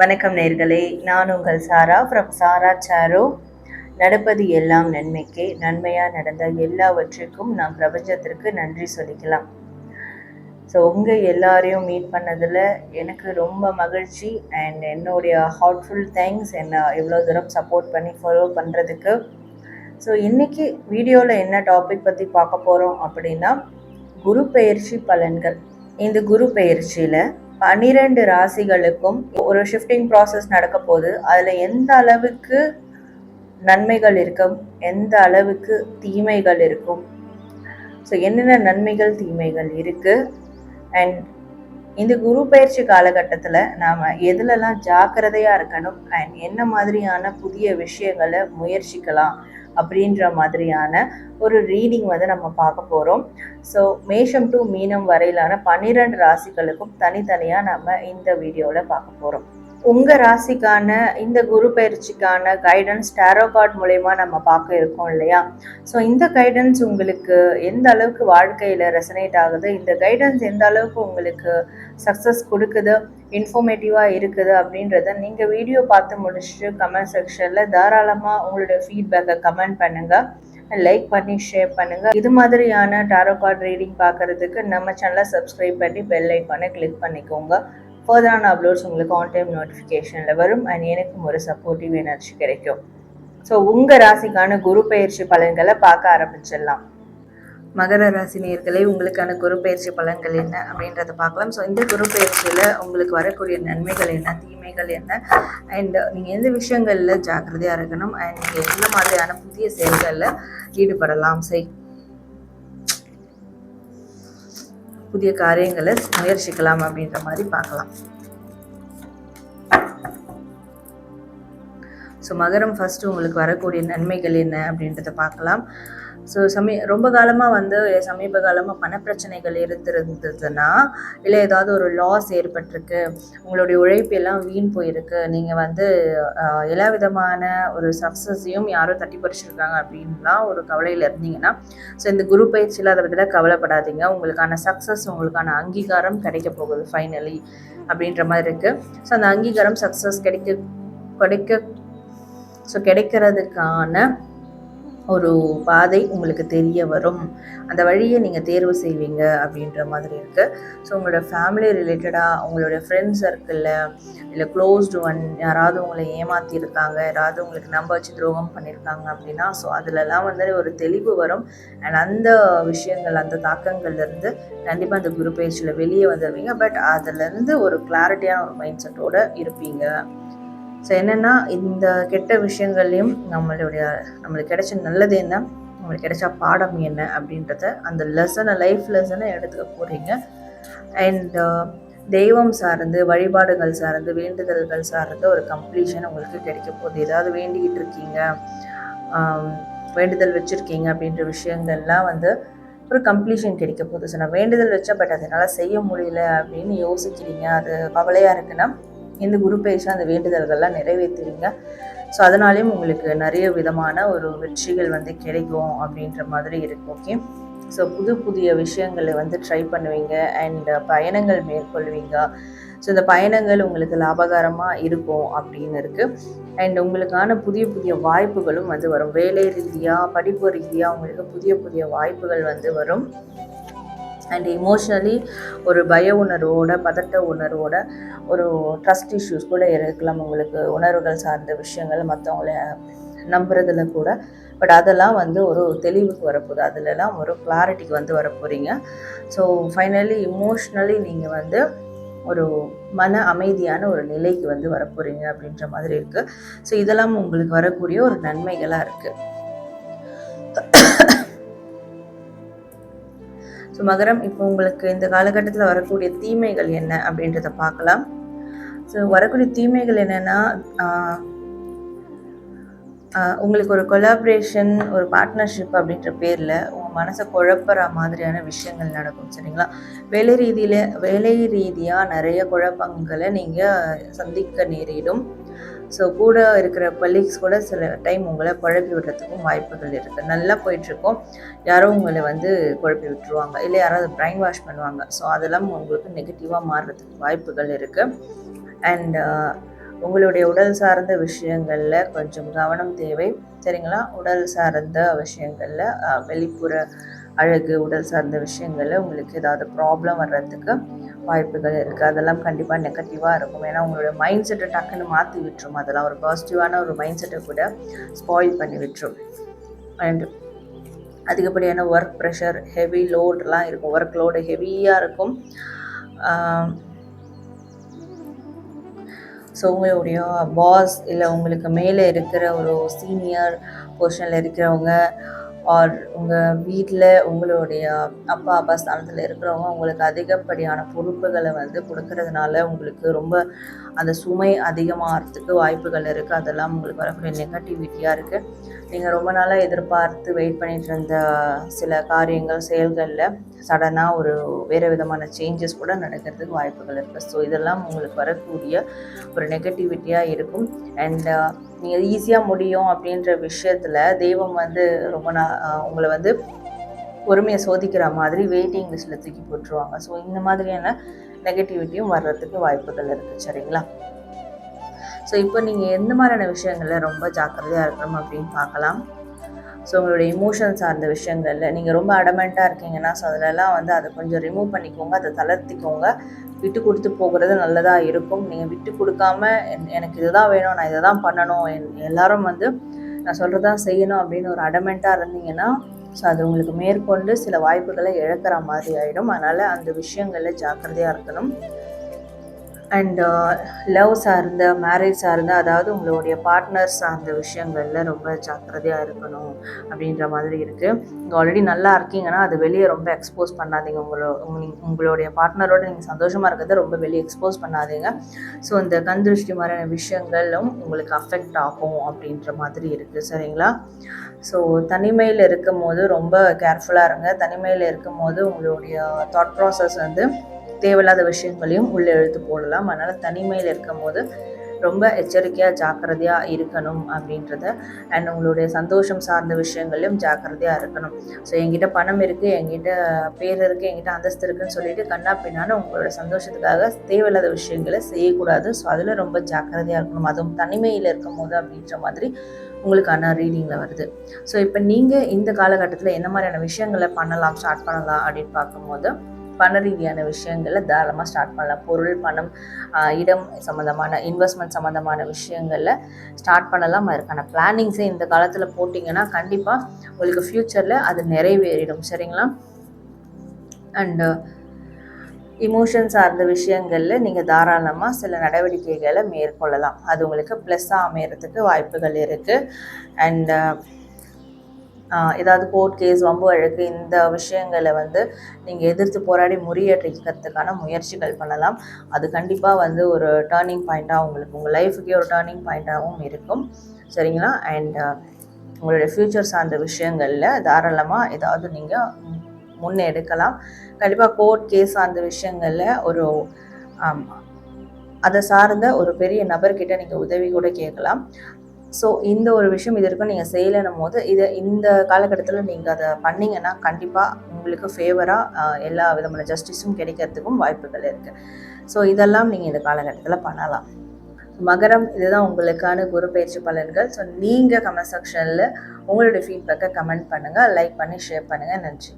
வணக்கம் நேர்களே. நான் உங்கள் சாரா ஃப்ரம் சாரா சாரோ. நடப்பது எல்லாம் நன்மைக்கே. நன்மையாக நடந்த எல்லாவற்றுக்கும் நாம் பிரபஞ்சத்திற்கு நன்றி சொல்லிக்கலாம். ஸோ உங்கள் எல்லாரையும் மீட் பண்ணதில் எனக்கு ரொம்ப மகிழ்ச்சி அண்ட் என்னுடைய ஹார்ட்ஃபுல் தேங்க்ஸ் என்ன இவ்வளோ தூரம் சப்போர்ட் பண்ணி ஃபாலோ பண்ணுறதுக்கு ஸோ இன்றைக்கி வீடியோவில் என்ன டாபிக் பற்றி பார்க்க போகிறோம் அப்படின்னா குரு பெயர்ச்சி பலன்கள். இந்த குரு பெயர்ச்சியில் பன்னிரெண்டு ராசிகளுக்கும் ஒரு ஷிஃப்டிங் ப்ராசஸ் நடக்க போகுது. அதில் எந்த அளவுக்கு நன்மைகள் இருக்கும் எந்த அளவுக்கு தீமைகள் இருக்கும். ஸோ என்னென்ன நன்மைகள் தீமைகள் இருக்குது அண்ட் இந்த குரு பயிற்சி காலகட்டத்தில் நாம் எதுலலாம் ஜாக்கிரதையாக இருக்கணும்? அண்ட் என்ன மாதிரியான புதிய விஷயங்களை முயற்சிக்கலாம்? அப்படின்ற மாதிரியான ஒரு ரீடிங் வந்து நம்ம பார்க்க போகிறோம் ஸோ மேஷம் டு மீனம் வரையிலான பன்னிரெண்டு ராசிகளுக்கும் தனித்தனியாக நம்ம இந்த வீடியோவில் பார்க்க போகிறோம் உங்கள் ராசிக்கான இந்த குரு பயிற்சிக்கான கைடன்ஸ் டேரோ கார்ட் மூலயமா நம்ம பார்க்க இருக்கோம் இல்லையா? ஸோ இந்த கைடன்ஸ் உங்களுக்கு எந்த அளவுக்கு வாழ்க்கையில் ரெசனேட் ஆகுது? இந்த கைடன்ஸ் எந்த அளவுக்கு உங்களுக்கு சக்ஸஸ் கொடுக்குது? இன்ஃபர்மேட்டிவாக இருக்குது அப்படின்றத நீங்கள் வீடியோ பார்த்து முடிச்சுட்டு கமெண்ட் செக்ஷனில் தாராளமாக உங்களுடைய ஃபீட்பேக்கை கமெண்ட் பண்ணுங்கள் லைக் பண்ணி ஷேர் பண்ணுங்கள் இது மாதிரியான டாரோ கார்ட் ரீடிங் பார்க்குறதுக்கு நம்ம சேனலை சப்ஸ்கிரைப் பண்ணி பெல் ஐக்கானை கிளிக் பண்ணிக்கோங்க. ஃபர்தரான அப்லோட்ஸ் உங்களுக்கு ஆன் டைம் நோட்டிஃபிகேஷனில் வரும். அண்ட் எனக்கும் ஒரு சப்போர்ட்டிவ் எனர்ஜி கிடைக்கும். ஸோ உங்கள் ராசிக்கான குரு பயிற்சி பலன்களை பார்க்க ஆரம்பிச்சிடலாம். மகர ராசி நேர்களை உங்களுக்கான குரு பயிற்சி பலன்கள் என்ன அப்படின்றத பார்க்கலாம். ஸோ இந்த குரு பயிற்சியில் உங்களுக்கு வரக்கூடிய நன்மைகள் என்ன தீமைகள் என்ன? அண்ட் நீங்கள் எந்த விஷயங்களில் ஜாக்கிரதையாக இருக்கணும்? அண்ட் நீங்கள் எந்த மாதிரியான புதிய செயல்களில் ஈடுபடலாம்? செய் புதிய காரியங்களை முயற்சிக்கலாம் அப்படின்ற மாதிரி பார்க்கலாம். ஸோ மகரம் ஃபஸ்ட்டு உங்களுக்கு வரக்கூடிய நன்மைகள் என்ன அப்படின்றத பார்க்கலாம். ஸோ சமீ ரொம்ப காலமாக வந்து சமீப காலமாக பணப்பிரச்சனைகள் இருந்திருந்ததுன்னா இல்லை ஏதாவது ஒரு லாஸ் ஏற்பட்டிருக்கு உங்களுடைய உழைப்பு எல்லாம் வீண் போயிருக்கு நீங்கள் வந்து எல்லா விதமான ஒரு சக்ஸஸையும் யாரோ தட்டி பறிச்சிருக்காங்க அப்படின்லாம் ஒரு கவலையில் இருந்தீங்கன்னா ஸோ இந்த குரு பயிற்சியில் அதை பற்றிலாம் கவலைப்படாதீங்க. உங்களுக்கான சக்ஸஸ் உங்களுக்கான அங்கீகாரம் கிடைக்க போகுது ஃபைனலி அப்படின்ற மாதிரி இருக்குது ஸோ அந்த அங்கீகாரம் சக்ஸஸ் கிடைக்க கிடைக்க ஸோ கிடைக்கிறதுக்கான ஒரு பாதை உங்களுக்கு தெரிய வரும். அந்த வழியை நீங்கள் தேர்வு செய்வீங்க அப்படின்ற மாதிரி இருக்குது ஸோ உங்களோட ஃபேமிலி ரிலேட்டடாக உங்களோட ஃப்ரெண்ட்ஸ் சர்க்கிளில் இல்லை க்ளோஸ்டு ஒன் யாராவது உங்களை ஏமாற்றியிருக்காங்க யாராவது உங்களுக்கு நம்ப வச்சு துரோகம் பண்ணியிருக்காங்க அப்படின்னா ஸோ அதிலலாம் வந்து ஒரு தெளிவு வரும். அண்ட் அந்த விஷயங்கள் அந்த தாக்கங்கள்லேருந்து கண்டிப்பாக அந்த குரு பேச்சில் வெளியே வந்துடுவீங்க பட் அதுலேருந்து ஒரு கிளாரிட்டியான ஒரு மைண்ட் செட்டோடு இருப்பீங்க. ஸோ என்னென்னா இந்த கெட்ட விஷயங்கள்லையும் நம்மளுடைய நம்மளுக்கு கிடைச்ச நல்லது என்ன? நம்மளுக்கு கிடைச்ச பாடம் என்ன? அப்படின்றத அந்த லெசனை லைஃப் லெசனை எடுத்துக்க போகிறீங்க அண்ட் uh, தெய்வம் சார்ந்து வழிபாடுகள் சார்ந்து வேண்டுதல்கள் சார்ந்து ஒரு கம்ப்ளீஷன் உங்களுக்கு கிடைக்க போகுது. ஏதாவது வேண்டிக்கிட்டு இருக்கீங்க வேண்டுதல் வச்சுருக்கீங்க அப்படின்ற விஷயங்கள்லாம் வந்து ஒரு கம்ப்ளீஷன் கிடைக்க போகுது. ஸோ நான் வேண்டுதல் வச்சேன் பட் அதனால் செய்ய முடியல அப்படின்னு யோசிக்கிறீங்க. அது கவலையாக இருக்குன்னா இந்த குரு பயிற்சி அந்த வேண்டுதல்கள்லாம் நிறைவேற்றுவீங்க ஸோ அதனாலேயும் உங்களுக்கு நிறைய விதமான ஒரு வெற்றிகள் வந்து கிடைக்கும் அப்படின்ற மாதிரி இருக்கும் ஓகே ஸோ புது புதிய விஷயங்களை வந்து ட்ரை பண்ணுவீங்க அண்ட் பயணங்கள் மேற்கொள்வீங்க. ஸோ இந்த பயணங்கள் உங்களுக்கு லாபகரமாக இருக்கும் அப்படின்னு இருக்குது அண்ட் உங்களுக்கான புதிய புதிய வாய்ப்புகளும் வந்து வரும். வேலை ரீதியாக படிப்பு ரீதியாக உங்களுக்கு புதிய புதிய வாய்ப்புகள் வந்து வரும். அண்ட் இமோஷ்னலி ஒரு பய உணர்வோட பதட்ட உணர்வோட ஒரு ட்ரஸ்ட் இஷ்யூஸ் கூட இருக்கலாம். உங்களுக்கு உணர்வுகள் சார்ந்த விஷயங்கள் மற்றவங்கள நம்புறதுல கூட. பட் அதெல்லாம் வந்து ஒரு தெளிவுக்கு வரப்போகுது. அதுலலாம் ஒரு கிளாரிட்டிக்கு வந்து வரப்போகிறீங்க ஸோ ஃபைனலி இமோஷ்னலி நீங்கள் வந்து ஒரு மன அமைதியான ஒரு நிலைக்கு வந்து வரப்போகிறீங்க அப்படின்ற மாதிரி இருக்குது ஸோ இதெல்லாம் உங்களுக்கு வரக்கூடிய ஒரு நன்மைகளாக இருக்குது ஸோ மகரம் இப்போ உங்களுக்கு இந்த காலகட்டத்தில் வரக்கூடிய தீமைகள் என்ன அப்படின்றத பார்க்கலாம். ஸோ வரக்கூடிய தீமைகள் என்னென்னா உங்களுக்கு ஒரு கொலாபரேஷன் ஒரு பார்ட்னர்ஷிப் அப்படின்ற பேரில் உங்கள் மனசை குழப்புற மாதிரியான விஷயங்கள் நடக்கும் சரிங்களா? வேலை ரீதியில் வேலை ரீதியாக நிறைய குழப்பங்களை நீங்கள் சந்திக்க நேரிடும். ஸோ கூட இருக்கிற கொலீக்ஸ் கூட சில டைம் உங்களை குழப்பி விடுறதுக்கும் வாய்ப்புகள் இருக்குது நல்லா போயிட்டுருக்கோம். யாரோ உங்களை வந்து குழப்பி விட்டுருவாங்க. இல்லை யாராவது பிரைன் வாஷ் பண்ணுவாங்க. ஸோ அதெல்லாம் உங்களுக்கு நெகட்டிவாக மாறுறதுக்கு வாய்ப்புகள் இருக்குது அண்ட் uh, உங்களுடைய உடல் சார்ந்த விஷயங்களில் கொஞ்சம் கவனம் தேவை. சரிங்களா? உடல் சார்ந்த விஷயங்களில் வெளிப்புற அழகு உடல் சார்ந்த விஷயங்களில் உங்களுக்கு ஏதாவது ப்ராப்ளம் வர்றதுக்கு வாய்ப்புகள் இருக்குது அதெல்லாம் கண்டிப்பாக நெகட்டிவாக இருக்கும். ஏன்னா உங்களோட மைண்ட் செட்டை டக்குன்னு மாற்றி விட்டுரும். அதெல்லாம் ஒரு பாசிட்டிவான ஒரு மைண்ட் செட்டை கூட ஸ்பாயில் பண்ணி விட்டுரும். அண்ட் அதிகப்படியான ஒர்க் ப்ரெஷர் ஹெவி லோட்லாம் இருக்கும். ஒர்க் லோடு ஹெவியாக இருக்கும். ஸோ உங்களுடைய பாஸ் இல்லை உங்களுக்கு மேலே இருக்கிற ஒரு சீனியர் பொசிஷனில் இருக்கிறவங்க ஆர் உங்கள் வீட்டில் உங்களுடைய அப்பா அப்பா ஸ்தானத்தில் இருக்கிறவங்க உங்களுக்கு அதிகப்படியான பொறுப்புகளை வந்து கொடுக்கறதுனால உங்களுக்கு ரொம்ப அந்த சுமை அதிகமாகிறதுக்கு வாய்ப்புகள் இருக்குது அதெல்லாம் உங்களுக்கு வரக்கூடிய நெகட்டிவிட்டியாக இருக்குது நீங்கள் ரொம்ப நாளாக எதிர்பார்த்து வெயிட் பண்ணிட்டு இருந்த சில காரியங்கள் செயல்களில் சடனாக ஒரு வேறு விதமான சேஞ்சஸ் கூட நடக்கிறதுக்கு வாய்ப்புகள் இருக்குது ஸோ இதெல்லாம் உங்களுக்கு வரக்கூடிய ஒரு நெகட்டிவிட்டியாக இருக்கும். அண்ட் நீங்கள் ஈஸியாக முடியும் அப்படின்ற விஷயத்தில் தெய்வம் வந்து ரொம்ப நா உங்களை வந்து பொறுமையை சோதிக்கிற மாதிரி வெயிட்டிங் லிஸ்ட்டில் தூக்கி போட்டுருவாங்க. ஸோ இந்த மாதிரியான நெகட்டிவிட்டியும் வர்றதுக்கு வாய்ப்புகள் இருக்குது சரிங்களா? ஸோ இப்போ நீங்கள் எந்த மாதிரியான விஷயங்களில் ரொம்ப ஜாக்கிரதையாக இருக்கணும் அப்படின்னு பார்க்கலாம். ஸோ உங்களுடைய இமோஷன் சார்ந்த விஷயங்களில் நீங்கள் ரொம்ப அடமெண்ட்டாக இருக்கீங்கன்னா ஸோ அதிலெல்லாம் வந்து அதை கொஞ்சம் ரிமூவ் பண்ணிக்கோங்க அதை தளர்த்திக்கோங்க. விட்டு கொடுத்து போகிறது நல்லதாக இருக்கும். நீங்கள் விட்டு கொடுக்காம எனக்கு இதுதான் வேணும் நான் இதை தான் பண்ணணும் எல்லாரும் வந்து நான் சொல்கிறதான் செய்யணும் அப்படின்னு ஒரு அடமெண்ட்டாக இருந்தீங்கன்னா ஸோ அது உங்களுக்கு மேற்கொண்டு சில வாய்ப்புகளை இழக்கிற மாதிரி ஆகிடும் அதனால் அந்த விஷயங்களில் ஜாக்கிரதையாக இருக்கணும். அண்ட் லவ் uh, சார்ந்த மேரேஜ் சார்ந்த அதாவது உங்களுடைய பார்ட்னர் சார்ந்த விஷயங்களில் ரொம்ப ஜாக்கிரதையாக இருக்கணும் அப்படின்ற மாதிரி இருக்குது நீங்கள் ஆல்ரெடி நல்லா இருக்கீங்கன்னா அது வெளியே ரொம்ப எக்ஸ்போஸ் பண்ணாதீங்க. உங்களோ உங்களுடைய பார்ட்னரோட நீங்கள் சந்தோஷமாக இருக்கிறத ரொம்ப வெளியே எக்ஸ்போஸ் பண்ணாதீங்க. ஸோ இந்த கண் திருஷ்டி மாதிரியான விஷயங்களும் உங்களுக்கு அஃபெக்ட் ஆகும் அப்படின்ற மாதிரி இருக்குது சரிங்களா? ஸோ தனிமையில் இருக்கும் போது ரொம்ப கேர்ஃபுல்லாக இருங்க. தனிமையில் இருக்கும் போது உங்களுடைய தாட் ப்ராசஸ் வந்து தேவையில்லாத விஷயங்களையும் உள்ளே எழுத்து போடலாம். அதனால் தனிமையில் இருக்கும் போது ரொம்ப எச்சரிக்கையாக ஜாக்கிரதையாக இருக்கணும் அப்படின்றத அண்ட் உங்களுடைய சந்தோஷம் சார்ந்த விஷயங்களையும் ஜாக்கிரதையாக இருக்கணும். ஸோ என்கிட்ட பணம் இருக்குது என்கிட்ட பேர் இருக்குது என்கிட்ட அந்தஸ்து இருக்குதுன்னு சொல்லிட்டு கண்ணா பின்னான்னு உங்களோட சந்தோஷத்துக்காக தேவையில்லாத விஷயங்களை செய்யக்கூடாது. ஸோ அதில் ரொம்ப ஜாக்கிரதையாக இருக்கணும். அதுவும் தனிமையில் இருக்கும் போது அப்படின்ற மாதிரி உங்களுக்கான ரீடிங்கில் வருது. ஸோ இப்போ நீங்கள் இந்த காலகட்டத்தில் என்ன மாதிரியான விஷயங்களை பண்ணலாம் ஸ்டார்ட் பண்ணலாம் அப்படின்னு பார்க்கும்போது பண ரீதியான விஷயங்களில் தாராளமாக ஸ்டார்ட் பண்ணலாம். பொருள் பணம் இடம் சம்மந்தமான இன்வெஸ்ட்மெண்ட் சம்மந்தமான விஷயங்களில் ஸ்டார்ட் பண்ணலாம். அதற்கான பிளானிங்ஸே இந்த காலத்தில் போட்டிங்கன்னா கண்டிப்பாக உங்களுக்கு ஃப்யூச்சரில் அது நிறைவேறிடும். சரிங்களா? அண்டு இமோஷன் சார்ந்த விஷயங்களில் நீங்கள் தாராளமாக சில நடவடிக்கைகளை மேற்கொள்ளலாம். அது உங்களுக்கு ப்ளஸ்ஸாக அமையறதுக்கு வாய்ப்புகள் இருக்குது அண்டு ஏதாவது கோர்ட் கேஸ் வம்பு வழக்கு இந்த விஷயங்களை வந்து நீங்கள் எதிர்த்து போராடி முறியடிக்கிறதுக்கான முயற்சிகள் பண்ணலாம். அது கண்டிப்பாக வந்து ஒரு டேர்னிங் பாயிண்ட்டாக உங்களுக்கு உங்கள் லைஃபுக்கே ஒரு டேர்னிங் பாயிண்ட்டாகவும் இருக்கும். சரிங்களா? அண்ட் உங்களுடைய ஃப்யூச்சர் சார்ந்த விஷயங்களில் தாராளமாக ஏதாவது நீங்கள் முன்னெடுக்கலாம். கண்டிப்பாக கோர்ட் கேஸ் சார்ந்த விஷயங்களில் ஒரு அதை சார்ந்த ஒரு பெரிய நபர்கிட்ட நீங்கள் உதவி கூட கேட்கலாம். ஸோ இந்த ஒரு விஷயம் இது இருக்கும் நீங்கள் செய்யலைன்னும் போது இதை இந்த காலகட்டத்தில் நீங்கள் அதை பண்ணிங்கன்னா கண்டிப்பாக உங்களுக்கு ஃபேவராக எல்லா விதமான ஜஸ்டிஸும் கிடைக்கிறதுக்கும் வாய்ப்புகள் இருக்குது ஸோ இதெல்லாம் நீங்கள் இந்த காலகட்டத்தில் பண்ணலாம். மகரம் இதுதான் உங்களுக்கான குரு பயிற்சி பலன்கள். ஸோ நீங்கள் கமெண்ட் செக்ஷனில் உங்களுடைய ஃபீட்பேக்கை கமெண்ட் பண்ணுங்கள் லைக் பண்ணி ஷேர் பண்ணுங்கள் நன்றி.